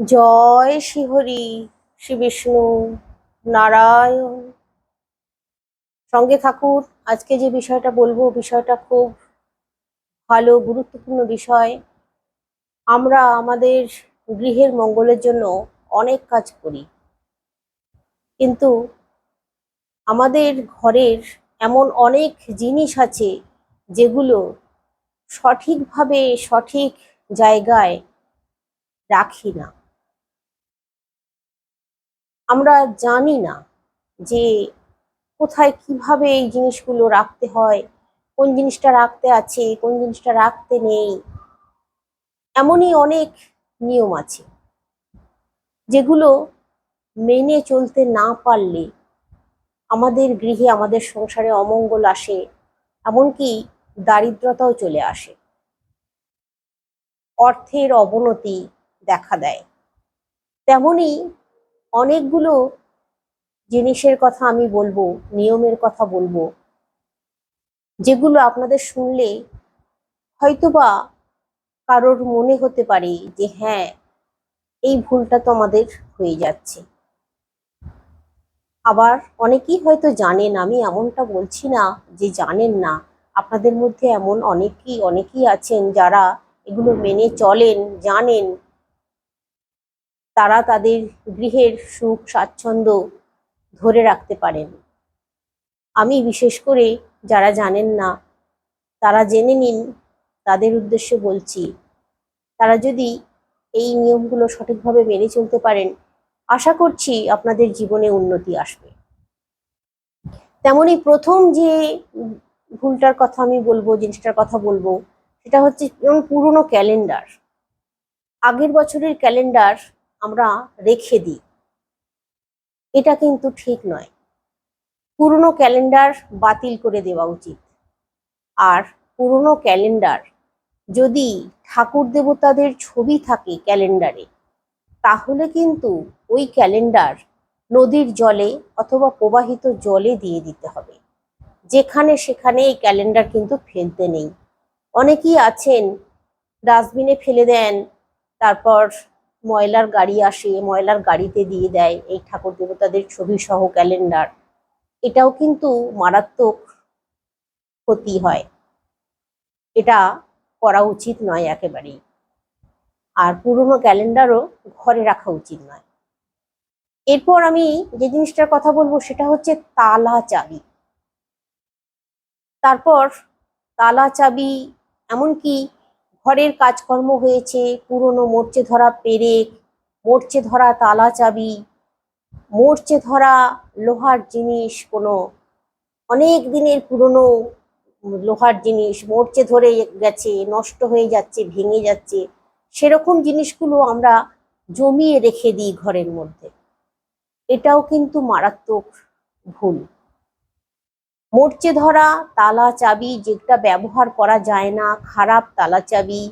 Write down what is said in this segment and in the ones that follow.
জয় শ্রীহরি শ্রী বিষ্ণু নারায়ণ। সঙ্গে থাকুন, আজকে যে বিষয়টা বলব, বিষয়টা খুব ভালো, গুরুত্বপূর্ণ বিষয়। আমরা আমাদের গৃহের মঙ্গলের জন্য অনেক কাজ করি। কিন্তু আমাদের ঘরের এমন অনেক জিনিস আছে যেগুলো সঠিকভাবে সঠিক জায়গায় রাখি না। আমরা জানি না যে কোথায় কীভাবে এই জিনিসগুলো রাখতে হয়, কোন জিনিসটা রাখতে আছে, কোন জিনিসটা রাখতে নেই। এমনই অনেক নিয়ম আছে যেগুলো মেনে চলতে না পারলে আমাদের গৃহে আমাদের সংসারে অমঙ্গল আসে, এমনকি দারিদ্রতাও চলে আসে। অর্থের অবনতি দেখা দেয়। তেমনি অনেকগুলো জিনিসের কথা আমি বলব, নিয়মের কথা বলব, যেগুলো আপনাদের শুনলে হয়তোবা কারোর মনে হতে পারে যে হ্যাঁ এই ভুলটা তো আমাদের হয়ে যাচ্ছে। আবার অনেকেই হয়তো জানেন, আমি এমনটা বলছি না যে জানেন না। আপনাদের মধ্যে এমন অনেকেই অনেকেই আছেন যারা এগুলো মেনে চলেন, জানেন। তারা তাদের গৃহের সুখ, স্বাচ্ছন্দ্য ধরে রাখতে পারেন। আমি বিশেষ করে যারা জানেন না, তারা জেনে নিন, তাদের উদ্দেশ্যে বলছি, তারা যদি এই নিয়মগুলো সঠিকভাবে মেনে চলতে পারেন, আশা করছি আপনাদের জীবনে উন্নতি আসবে। তেমনি প্রথম যে ভুলটার কথা আমি বলব, জিনিসটার কথা বলব, সেটা হচ্ছে যেমন পুরনো ক্যালেন্ডার। আগের বছরের ক্যালেন্ডার আমরা রেখে দিই। এটা কিন্তু ঠিক নয়। পুরনো ক্যালেন্ডার বাতিল করে দেওয়া উচিত। আর পুরনো ক্যালেন্ডার যদি ঠাকুর দেবতাদের ছবি থাকে ক্যালেন্ডারে, তাহলে কিন্তু ওই ক্যালেন্ডার নদীর জলে অথবা প্রবাহিত জলে দিয়ে দিতে হবে। যেখানে সেখানে এই ক্যালেন্ডার কিন্তু ফেলতে নেই। অনেকেই আছেন, ডাস্টবিনে ফেলে দেন, তারপর ময়লার গাড়ি আসে, ময়লার গাড়িতে দিয়ে দেয়, এই ঠাকুর দেবতাদের ছবি সহ ক্যালেন্ডার এটাও কিন্তু মারাত্মক ক্ষতি হয়। এটা করা উচিত নয় একেবারেই। আর পুরনো ক্যালেন্ডারও ঘরে রাখা উচিত নয়। এরপর আমি যে জিনিসটার কথা বলব সেটা হচ্ছে তালা চাবি। তারপর তালা চাবি এমনকি ঘরের কাজকর্ম হয়েছে, পুরনো মরচে ধরা পেরেক, মরচে ধরা তালা চাবি, মরচে ধরা লোহার জিনিস, কোনো অনেক দিনের পুরনো লোহার জিনিস, মরচে ধরে গেছে, নষ্ট হয়ে যাচ্ছে, ভেঙে যাচ্ছে, সেরকম জিনিসগুলো আমরা জমিয়ে রেখে দিই ঘরের মধ্যে। এটাও কিন্তু মারাত্মক ভুল। মরচে ধরা, তালা চাবি, যেটা ব্যবহার করা যায় না, খারাপ তালা চাবি,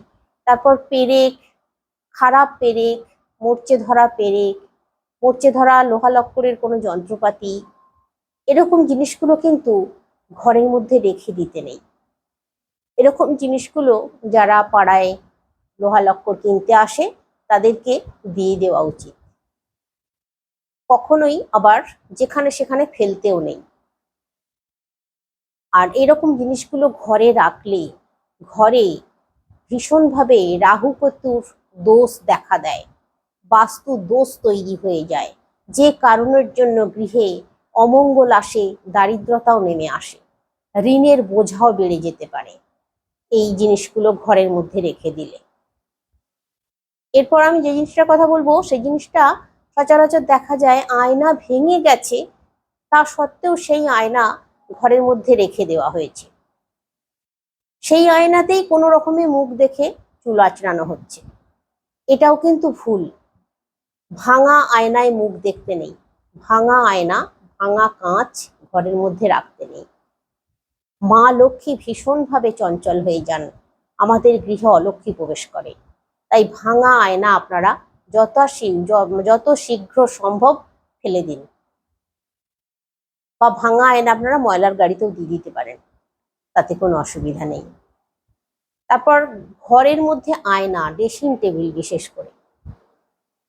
তারপর পেরেক, খারাপ পেরেক, মরচে ধরা পেরেক, মরচে ধরা লোহা লক্করের কোনো যন্ত্রপাতি, এরকম জিনিসগুলো কিন্তু ঘরের মধ্যে রেখে দিতে নেই। এরকম জিনিসগুলো যারা পাড়ায় লোহা লক্কর কিনতে আসে, তাদেরকে দিয়ে দেওয়া উচিত। কখনোই আবার যেখানে সেখানে ফেলতেও নেই। আর এরকম জিনিসগুলো ঘরে রাখলে, ঘরে ভীষণভাবে রাহু কেতুর দোষ দেখা দেয়, বাস্তু দোষ তৈরি হয়ে যায়, যে কারণের জন্য গৃহে অমঙ্গল আসে, দারিদ্রতাও নেমে আসে। ঋণের বোঝাও বেড়ে যেতে পারে এই জিনিসগুলো ঘরের মধ্যে রেখে দিলে। এরপর আমি যে জিনিসটার কথা বলব, সেই জিনিসটা সচরাচর দেখা যায় আয়না ভেঙে গেছে, তা সত্ত্বেও সেই আয়না ঘরের মধ্যে রেখে দেওয়া হয়েছে। সেই আয়নাতেই কোনো রকমে মুখ দেখে চুল আচড়ানো হচ্ছে। এটাও কিন্তু ভুল। ভাঙা আয়নায় মুখ দেখতে নেই। ভাঙা আয়না, ভাঙা কাঁচ ঘরের মধ্যে রাখতে নেই। মা লক্ষ্মী ভীষণভাবে চঞ্চল হয়ে যান। আমাদের গৃহে অলক্ষ্মী প্রবেশ করে। তাই ভাঙা আয়না আপনারা যত যত শীঘ্র সম্ভব ফেলে দিন। বা ভাঙা আয়না আপনারা ময়লার গাড়িতেও দিয়ে দিতে পারেন। তাতে কোনো অসুবিধা নেই। তারপর ঘরের মধ্যে আয়না, ড্রেসিং টেবিল বিশেষ করে।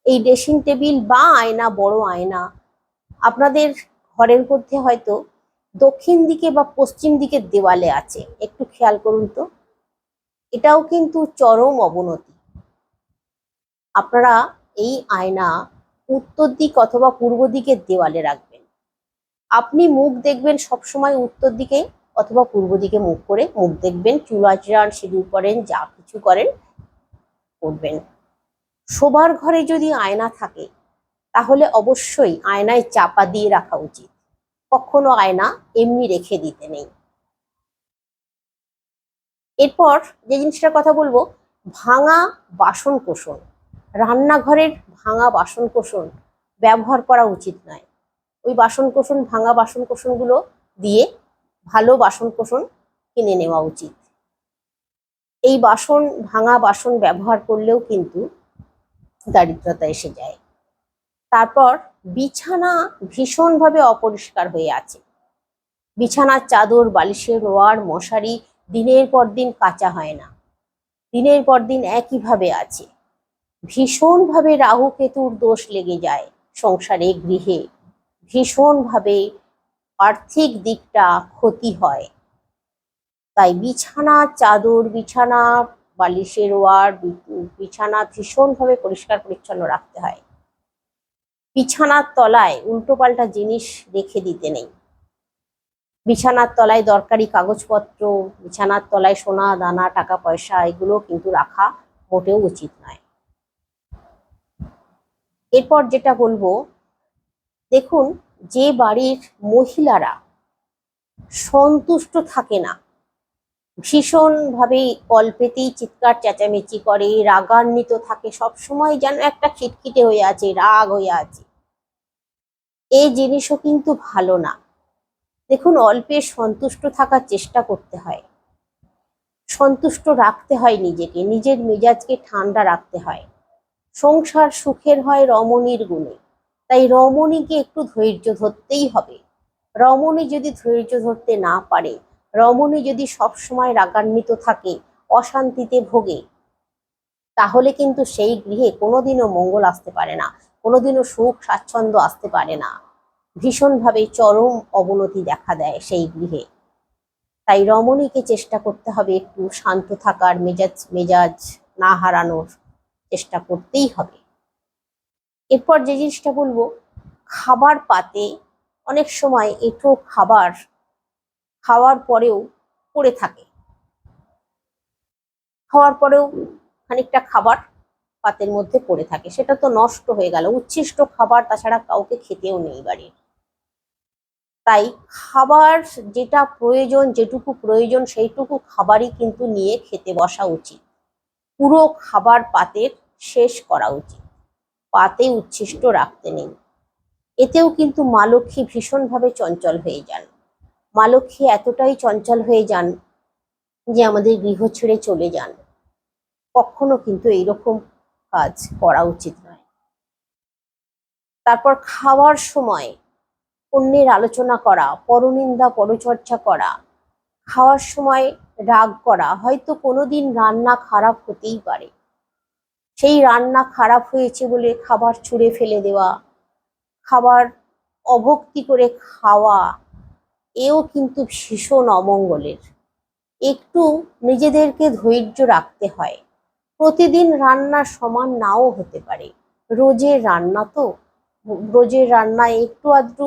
এই ড্রেসিং টেবিল বা আয়না, বড় আয়না, আপনাদের ঘরের মধ্যে হয়তো দক্ষিণ দিকে বা পশ্চিম দিকের দেওয়ালে আছে। একটু খেয়াল করুন তো। এটাও কিন্তু চরম অবনতি। আপনারা এই আয়না উত্তর দিক অথবা পূর্ব দিকের দেওয়ালে রাখবেন। আপনি মুখ দেখবেন সবসময় উত্তর দিকে অথবা পূর্ব দিকে মুখ করে। মুখ দেখবেন চুল আচড়ান সিঁদুর করেন যা কিছু করেন, করবেন। শোবার ঘরে যদি আয়না থাকে, তাহলে অবশ্যই আয়নায় চাপা দিয়ে রাখা উচিত। কখনো আয়না এমনি রেখে দিতে নেই। এরপর যে জিনিসটার কথা বলব, ভাঙা বাসন কোষণ রান্নাঘরের ভাঙা বাসন কোষণ ব্যবহার করা উচিত নয়। ওই বাসন কোষণ ভাঙা বাসন কোষণগুলো দিয়ে ভালো বাসন কোষণ কিনে নেওয়া উচিত। এই বাসন, ভাঙা বাসন ব্যবহার করলেও কিন্তু দারিদ্রতা এসে যায়। তারপর বিছানা ভীষণভাবে অপরিষ্কার হয়ে আছে। বিছানার চাদর, বালিশের রোয়ার, মশারি দিনের পর দিন কাঁচা হয় না। দিনের পর দিন একইভাবে আছে। ভীষণভাবে রাহু কেতুর দোষ লেগে যায় সংসারে, গৃহে। ভীষণভাবে আর্থিক দিকটা ক্ষতি হয়। তাই বিছানা, চাদর, বিছানা, বালিশের ওয়ার বিছানা ভীষণভাবে পরিষ্কার পরিচ্ছন্ন রাখতে হয়। বিছানার তলায় উল্টোপাল্টা জিনিস রেখে দিতে নেই। বিছানার তলায় দরকারি কাগজপত্র, বিছানার তলায় সোনা, দানা, টাকা, পয়সা, এগুলো কিন্তু রাখা মোটেও উচিত নয়। এরপর যেটা বলব দেখুন, যে বাড়ির মহিলারা সন্তুষ্ট থাকে না। ভীষণভাবে অল্পেতেই চিৎকার, চেঁচামেচি করে, রাগান্বিত থাকে সব সময় যেন একটা খিটখিটে হয়ে আছে, রাগ হয়ে আছে। এই জিনিসও কিন্তু ভালো না। দেখুন, অল্পে সন্তুষ্ট থাকার চেষ্টা করতে হয়। সন্তুষ্ট রাখতে হয় নিজেকে, নিজের মেজাজকে ঠান্ডা রাখতে হয়। সংসার সুখের হয় রমণীর গুণে। তাই রমণীকে একটু ধৈর্য ধরতেই হবে। রমণী যদি ধৈর্য ধরতে না পারে, রমণী যদি সব সময় রাগান্বিত থাকে, অশান্তিতে ভোগে, তাহলে কিন্তু সেই গৃহে কোনোদিনও মঙ্গল আসতে পারে না, কোনোদিনও সুখ, স্বাচ্ছন্দ্য আসতে পারে না। ভীষণভাবে চরম অবনতি দেখা দেয় সেই গৃহে। তাই রমণীকে চেষ্টা করতে হবে একটু শান্ত থাকার, মেজাজ মেজাজ না হারানোর চেষ্টা করতেই হবে। এরপর যে জিনিসটা বলব, খাবার পাতে অনেক সময় এঁঠো খাবার খাওয়ার পরেও পড়ে থাকে। খাওয়ার পরেও খানিকটা খাবার পাতের মধ্যে পড়ে থাকে। সেটা তো নষ্ট হয়ে গেল। উচ্ছিষ্ট খাবার তাছাড়া কাউকে খেতেও নেই বাড়ির। তাই খাবার যেটা প্রয়োজন, যেটুকু প্রয়োজন, সেইটুকু খাবারই কিন্তু নিয়ে খেতে বসা উচিত। পুরো খাবার পাতের শেষ করা উচিত। পাতে উচ্ছিষ্ট রাখতে নেই। এতেও কিন্তু মা লক্ষ্মী ভীষণভাবে চঞ্চল হয়ে যান। মা লক্ষ্মী এতটাই চঞ্চল হয়ে যান যে আমাদের গৃহ ছেড়ে চলে যান। কখনো কিন্তু এইরকম কাজ করা উচিত নয়। তারপর খাওয়ার সময় অন্যের আলোচনা করা, পরনিন্দা, পরচর্চা করা, খাওয়ার সময় রাগ করা, হয়তো কোনোদিন রান্না খারাপ হতেই পারে। সেই রান্না খারাপ হয়েছে বলে খাবার ছুঁড়ে ফেলে দেওয়া, খাবার অভক্তি করে খাওয়া, এও কিন্তু ভীষণ অমঙ্গলের। একটু নিজেদেরকে ধৈর্য রাখতে হয়। প্রতিদিন রান্না সমান নাও হতে পারে। রোজের রান্না তো, রোজের রান্নায় একটু আধটু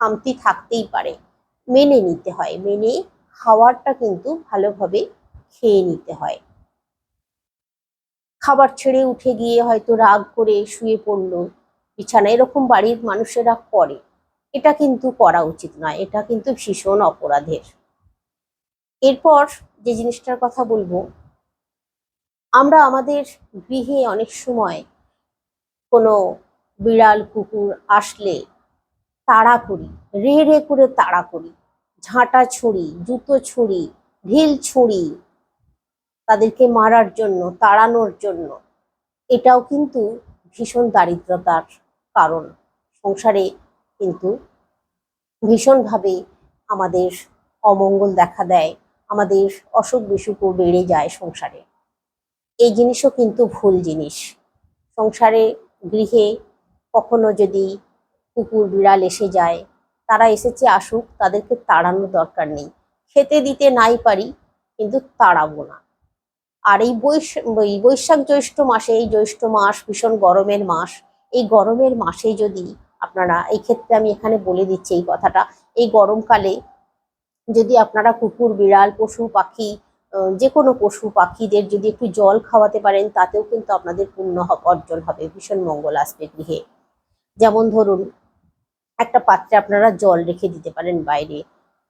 খামতি থাকতেই পারে। মেনে নিতে হয়, মেনে খাওয়ারটা কিন্তু ভালোভাবে খেয়ে নিতে হয়। খাবার ছেড়ে উঠে গিয়ে হয়তো রাগ করে শুয়ে পড়ল। বিছানা এরকম বাড়ির মানুষেরা করে। এটা কিন্তু করা উচিত নয়, এটা কিন্তু ভীষণ অপরাধের। এরপর যে জিনিসটার কথা বলব, আমরা আমাদের গৃহে অনেক সময় কোনো বিড়াল, কুকুর আসলে তাড়া করি, রে রে করে তাড়া করি। ঝাঁটা ছুরি জুতো ছুরি ঢিল ছুরি তাদেরকে মারার জন্য, তাড়ানোর জন্য। এটাও কিন্তু ভীষণ দারিদ্রতার কারণ। সংসারে কিন্তু ভীষণভাবে আমাদের অমঙ্গল দেখা দেয়, আমাদের অসুখ বিসুখও বেড়ে যায় সংসারে। এই জিনিসও কিন্তু ভুল জিনিস। সংসারে গৃহে কখনো যদি কুকুর, বিড়াল এসে যায়, তারা এসেছে আসুক, তাদেরকে তাড়ানোর দরকার নেই। খেতে দিতে নাই পারি, কিন্তু তাড়াবো না। আর এই বৈশ, এই বৈশাখ জ্যৈষ্ঠ মাসে এই জ্যৈষ্ঠ মাস ভীষণ গরমের মাস। এই গরমের মাসে যদি আপনারা, এই ক্ষেত্রে আমি এখানে বলে দিচ্ছি এই কথাটা, এই গরমকালে যদি আপনারা কুকুর, বিড়াল, পশু, পাখি যে কোনো পশু, পাখিদের যদি একটু জল খাওয়াতে পারেন, তাতেও কিন্তু আপনাদের পুণ্য অর্জন হবে ভীষণ মঙ্গল আসবে গৃহে। যেমন ধরুন, একটা পাত্রে আপনারা জল রেখে দিতে পারেন বাইরে,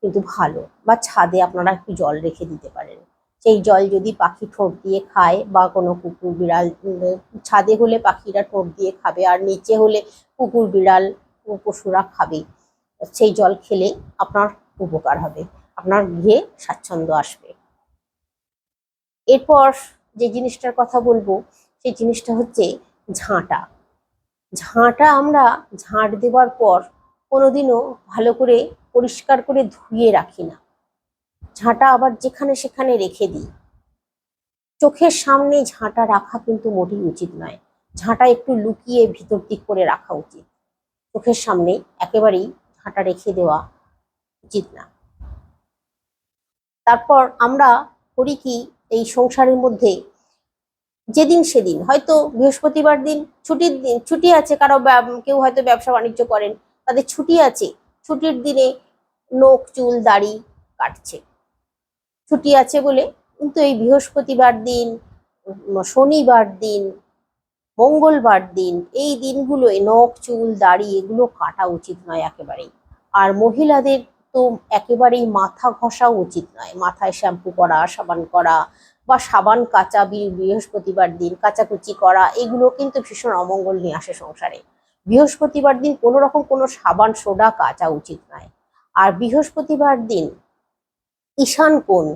কিন্তু ভালো, বা ছাদে আপনারা একটু জল রেখে দিতে পারেন। সেই জল যদি পাখি ঠোঁট দিয়ে খায় বা কোনো কুকুর বিড়াল ছাদে হলে পাখিরা ঠোঁট দিয়ে খাবে আর নিচে হলে কুকুর, বিড়াল পশুরা খাবে, সেই জল খেলে আপনার উপকার হবে, আপনার গৃহে স্বাচ্ছন্দ্য আসবে। এরপর যে জিনিসটার কথা বলব, সেই জিনিসটা হচ্ছে ঝাঁটা। ঝাঁটা আমরা ঝাঁট দেওয়ার পর কোনোদিনও ভালো করে পরিষ্কার করে ধুয়ে রাখি না। ঝাঁটা আবার যেখানে সেখানে রেখে দিই। চোখের সামনে ঝাঁটা রাখা কিন্তু মোটেই উচিত নয়। ঝাঁটা একটু লুকিয়ে ভিতর দিক করে রাখা উচিত। চোখের সামনে একেবারেই ঝাঁটা রেখে দেওয়া উচিত না। তারপর আমরা করি কি, এই সংসারের মধ্যে যেদিন সেদিন, হয়তো বৃহস্পতিবার দিন, ছুটির দিন, ছুটি আছে, কারও কেউ হয়তো ব্যবসা বাণিজ্য করেন, তাদের ছুটি আছে, ছুটির দিনে নখ, চুল, দাড়ি কাটছে। ছুটি আছে বলে। কিন্তু এই বৃহস্পতিবার দিন, শনিবার দিন, মঙ্গলবার দিন, এই দিনগুলোয় নখ, চুল, দাড়ি এগুলো কাটা উচিত নয় একেবারেই। আর মহিলাদের তো একেবারেই মাথা ঘষা উচিত নয়। মাথায় শ্যাম্পু করা, সাবান করা বা সাবান কাচা বৃহস্পতিবার দিন, কাচাকুচি করা, এগুলো কিন্তু ভীষণ অমঙ্গল নিয়ে আসে সংসারে। বৃহস্পতিবার দিন কোনো রকম কোনো সাবান, সোডা কাচা উচিত নয়। আর বৃহস্পতিবার দিন ঈশান কোণ।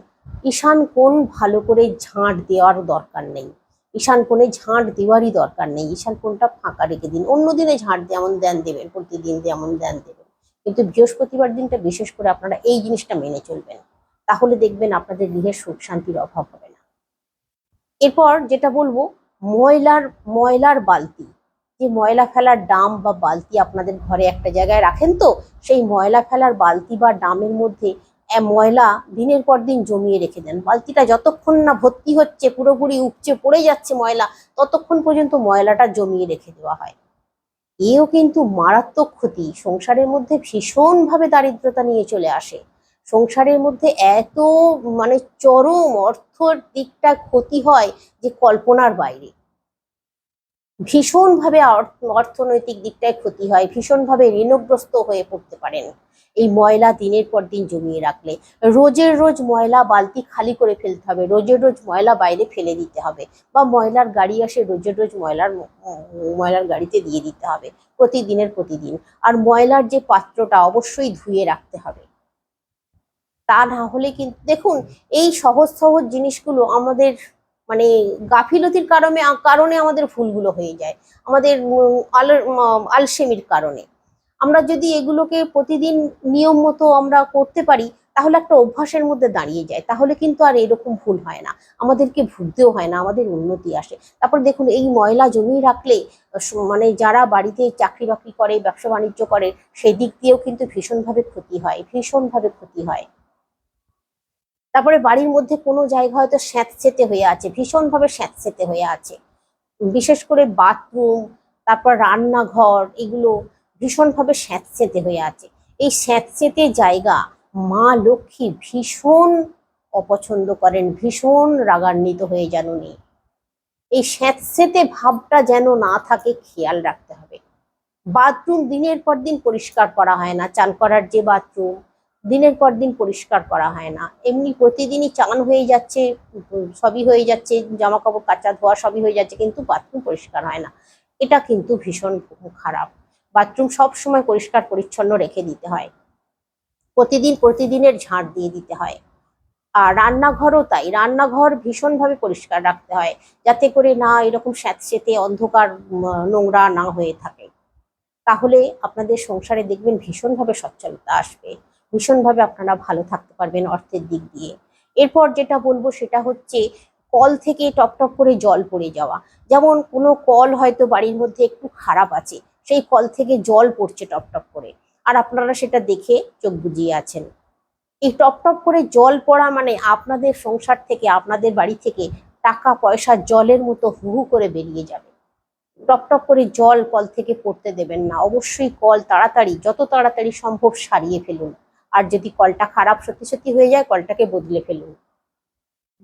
ঈশান কোণ ভালো করে ঝাঁট দেওয়ার দরকার নেই। ঈশান কোণে ঝাঁট দেওয়ারই দরকার নেই। ঈশান কোণটা ফাঁকা রেখে দিন। অন্য দিনে ঝাঁট যেমন দেন দেবেন, প্রতিদিন যেমন দেন দেবেন। কিন্তু বৃহস্পতিবার দিনটা বিশেষ করে আপনারা এই জিনিসটা মেনে চলবেন। তাহলে দেখবেন আপনাদের গৃহের সুখ শান্তির অভাব হবে না। এরপর যেটা বলব, ময়লার ময়লার বালতি। যে ময়লা ফেলার ডাম বা বালতি আপনাদের ঘরে একটা জায়গায় রাখেন তো, সেই ময়লা ফেলার বালতি বা ডামের মধ্যে ময়লা দিনের পর দিন জমিয়ে রেখে দেন। বালতিটা যতক্ষণ না ভর্তি হচ্ছে, পুরোপুরি উপচে পড়ে যাচ্ছে ময়লা, ততক্ষণ পর্যন্ত ময়লাটা জমিয়ে রেখে দেওয়া হয়। এও কিন্তু মারাত্মক ক্ষতি। সংসারের মধ্যে ভীষণভাবে দারিদ্রতা নিয়ে চলে আসে। সংসারের মধ্যে এত মানে চরম অর্থর দিকটা ক্ষতি হয় যে কল্পনার বাইরে। ভীষণভাবে অর্থ- অর্থনৈতিক দিকটায় ক্ষতি হয়, ভীষণভাবে ঋণগ্রস্ত হয়ে পড়তে পারেন। এই ময়লা দিনের পর দিন জমিয়ে রাখলে। রোজের রোজ ময়লা বালতি খালি করে ফেলতে হবে, রোজের রোজ ময়লা বাইরে ফেলে দিতে হবে বা ময়লার গাড়ি আসে রোজের রোজ ময়লার ময়লার গাড়িতে দিয়ে দিতে হবে, প্রতিদিনের প্রতিদিন। আর ময়লার যে পাত্রটা অবশ্যই ধুয়ে রাখতে হবে। তা না হলে কিন্তু দেখুন, এই সহজ সহজ জিনিসগুলো আমাদের মানে গাফিলতির কারণে কারণে আমাদের ভুলগুলো হয়ে যায়। আমাদের আল আলসেমির কারণে। আমরা যদি এগুলোকে প্রতিদিন নিয়ম মতো আমরা করতে পারি, তাহলে একটা অভ্যাসের মধ্যে দাঁড়িয়ে যায়। তাহলে কিন্তু আর এরকম ভুল হয় না। আমাদেরকে ভুলতেও হয় না, আমাদের উন্নতি আসে। তারপর দেখুন, এই ময়লা জমিয়ে রাখলে মানে যারা বাড়িতে চাকরি বাকরি করে, ব্যবসা বাণিজ্য করে সেই দিক দিয়েও কিন্তু ভীষণভাবে ক্ষতি হয়, ভীষণভাবে ক্ষতি হয়। তারপরে বাড়ির মধ্যে কোনো জায়গা হয়তো স্যাঁতসেতে হয়ে আছে, ভীষণভাবে স্যাঁতসেতে হয়ে আছে। বিশেষ করে বাথরুম, তারপর রান্নাঘর, এগুলো ভীষণভাবে স্যাঁতসেতে হয়ে আছে। এই স্যাঁতসেতে জায়গা মা লক্ষ্মী ভীষণ অপছন্দ করেন, ভীষণ রাগান্বিত হয়ে যেন নেই এই স্যাঁতসেতে ভাবটা যেন না থাকে, খেয়াল রাখতে হবে। বাথরুম দিনের পর দিন পরিষ্কার করা হয় না, চান করার যে বাথরুম দিনের পর দিন পরিষ্কার করা হয় না। এমনি প্রতিদিনই চান হয়ে যাচ্ছে, সবই হয়ে যাচ্ছে জামা কাপড় কাচা ধোয়া সবই হয়ে যাচ্ছে, কিন্তু বাথরুম পরিষ্কার হয় না। এটা কিন্তু ভীষণ খারাপ। বাথরুম সব সময় পরিষ্কার পরিচ্ছন্ন রেখে দিতে হয়। প্রতিদিন প্রতিদিনের ঝাঁট দিয়ে দিতে হয়। আর রান্নাঘরও তাই, রান্নাঘর ভীষণভাবে পরিষ্কার রাখতে হয়, যাতে করে না এরকম স্যাঁতসেতে অন্ধকার নোংরা না হয়ে থাকে। তাহলে আপনাদের সংসারে দেখবেন ভীষণভাবে সচ্ছলতা আসবে, ভীষণভাবে আপনারা ভালো থাকতে পারবেন অর্থের দিক দিয়ে। এরপর যেটা বলব সেটা হচ্ছে কল থেকে টপ টপ করে জল পড়ে যাওয়া। যেমন কোনো কল হয়তো বাড়ির মধ্যে একটু খারাপ আছে সেই কল থেকে জল পড়ছে টপ টপ করে। আর আপনারা সেটা দেখে চোখ বুজিয়ে আছেন। এই টপ টপ করে জল পড়া মানে আপনাদের সংসার থেকে, আপনাদের বাড়ি থেকে টাকা, পয়সা, জলের মতো হু করে বেরিয়ে যাবে। টপ টপ করে জল কল থেকে পড়তে দেবেন না। অবশ্যই কল তাড়াতাড়ি, যত তাড়াতাড়ি সম্ভব সারিয়ে ফেলুন। আর যদি কলটা খারাপ সত্যি সত্যি হয়ে যায়, কলটাকে বদলে ফেলুন।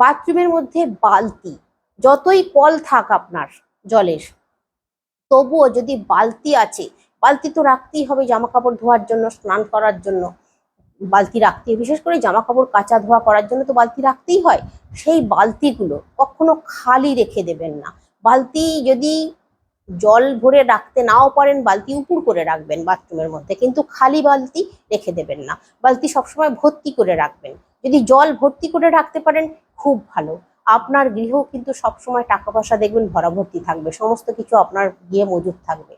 বাথরুমের মধ্যে বালতি, যতই কল থাক আপনার জলের তবুও যদি বালতি আছে, বালতি তো রাখতেই হবে জামা কাপড় ধোয়ার জন্য, স্নান করার জন্য। বালতি রাখতে। বিশেষ করে জামা কাপড় কাচা ধোয়া করার জন্য তো বালতি রাখতেই হয়। সেই বালতিগুলো কখনো খালি রেখে দেবেন না। বালতি যদি জল ভরে রাখতে নাও পারেন, বালতি উপুর করে রাখবেন বাথরুমের মধ্যে, কিন্তু খালি বালতি রেখে দেবেন না। বালতি সবসময় ভর্তি করে রাখবেন। যদি জল ভর্তি করে রাখতে পারেন, খুব ভালো। আপনার গৃহ কিন্তু সবসময় টাকা পয়সা দেখবেন ভরা ভর্তি থাকবে, সমস্ত কিছু আপনার গিয়ে মজুদ থাকবে।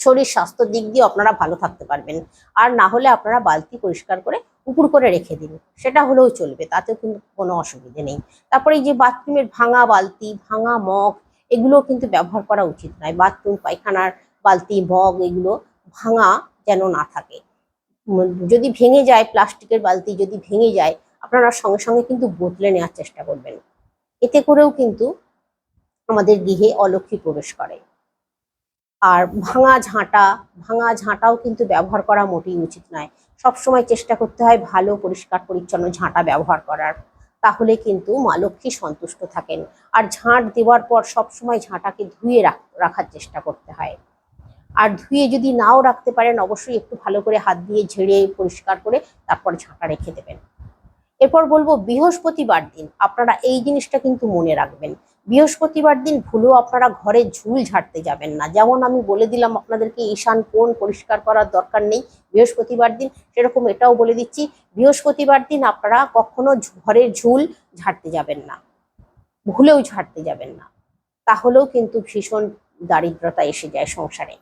শরীর স্বাস্থ্য দিক দিয়ে আপনারা ভালো থাকতে পারবেন। আর না হলে আপনারা বালতি পরিষ্কার করে উপর করে রেখে দিন, সেটা হলেও চলবে, তাতেও কিন্তু কোনো অসুবিধে নেই। তারপরে এই যে বাথরুমের ভাঙা বালতি, ভাঙা মগ এগুলো কিন্তু ব্যবহার করা উচিত নয়। বাথরুম, পায়খানার বালতি, মগ, এগুলো ভাঙা যেন না থাকে। যদি ভেঙে যায়, প্লাস্টিকের বালতি যদি ভেঙে যায় আপনারা সঙ্গে সঙ্গে কিন্তু বদলে নেওয়ার চেষ্টা করবেন। এতে করেও কিন্তু আমাদের গৃহে অলক্ষী প্রবেশ করে। আর ভাঙা ঝাঁটা, ভাঙা ঝাঁটাও কিন্তু ব্যবহার করা মোটেই উচিত নয়। সবসময় চেষ্টা করতে হয় ভালো, পরিষ্কার, পরিচ্ছন্ন ঝাঁটা ব্যবহার করার। তাহলে কিন্তু মা লক্ষ্মী সন্তুষ্ট থাকেন। আর ঝাঁট দেওয়ার পর সবসময় ঝাঁটাকে ধুয়ে রাখ- রাখার চেষ্টা করতে হয়। আর ধুয়ে যদি নাও রাখতে পারেন, অবশ্যই একটু ভালো করে হাত দিয়ে ঝেড়ে পরিষ্কার করে তারপর ঝাঁটা রেখে দেবেন। এরপর বলব বৃহস্পতিবার দিন, আপনারা এই জিনিসটা কিন্তু মনে রাখবেন। বৃহস্পতিবার দিন ভুলেও আপনারা ঘরে ঝুল ঝাড়তে যাবেন না। যেমন আমি বলে দিলাম আপনাদেরকে, ঈশান কোণ পরিষ্কার করার দরকার নেই বৃহস্পতিবার দিন, সেরকম এটাও বলে দিচ্ছি, বৃহস্পতিবার দিন আপনারা কখনো ঘরের ঝুল ঝাড়তে যাবেন না। ভুলেও ঝাড়তে যাবেন না। তাহলেও কিন্তু ভীষণ দারিদ্রতা এসে যায় সংসারে।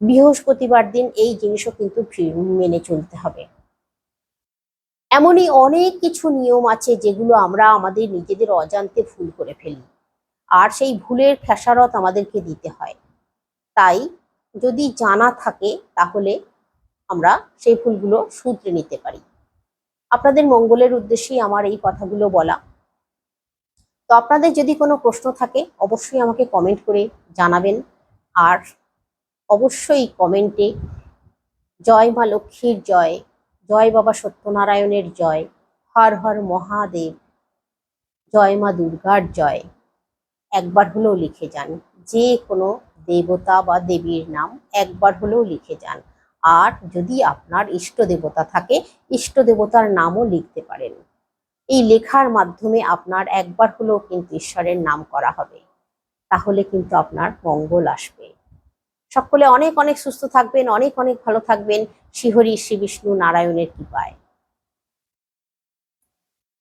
বৃহস্পতিবার দিন এই জিনিসও কিন্তু মেনে চলতে হবে। এমনই অনেক কিছু নিয়ম আছে যেগুলো আমরা আমাদের নিজেদের অজান্তে ভুল করে ফেলি। আর সেই ভুলের খেসারত আমাদেরকে দিতে হয়। তাই যদি জানা থাকে তাহলে আমরা সেই ভুলগুলো শুধরে নিতে পারি। আপনাদের মঙ্গলের উদ্দেশ্যেই আমার এই কথাগুলো বলা। তো আপনাদের যদি কোনো প্রশ্ন থাকে অবশ্যই আমাকে কমেন্ট করে জানাবেন। আর অবশ্যই কমেন্টে জয় মা লক্ষ্মীর জয় জয় বাবা সত্যনারায়ণের জয়। হর হর মহাদেব। জয় মা দুর্গার জয়। একবার হলেও লিখে যান। যে কোনো দেবতা বা দেবীর নাম একবার হলেও লিখে যান। আর যদি আপনার ইষ্ট দেবতা থাকে, ইষ্ট দেবতার নামও লিখতে পারেন। এই লেখার মাধ্যমে আপনার একবার হলেও কিন্তু ঈশ্বরের নাম করা হবে। তাহলে কিন্তু আপনার মঙ্গল আসবে। সকলে অনেক অনেক সুস্থ থাকবেন, অনেক অনেক ভালো থাকবেন। শ্রীহরি শ্রী বিষ্ণু নারায়ণের কৃপায়।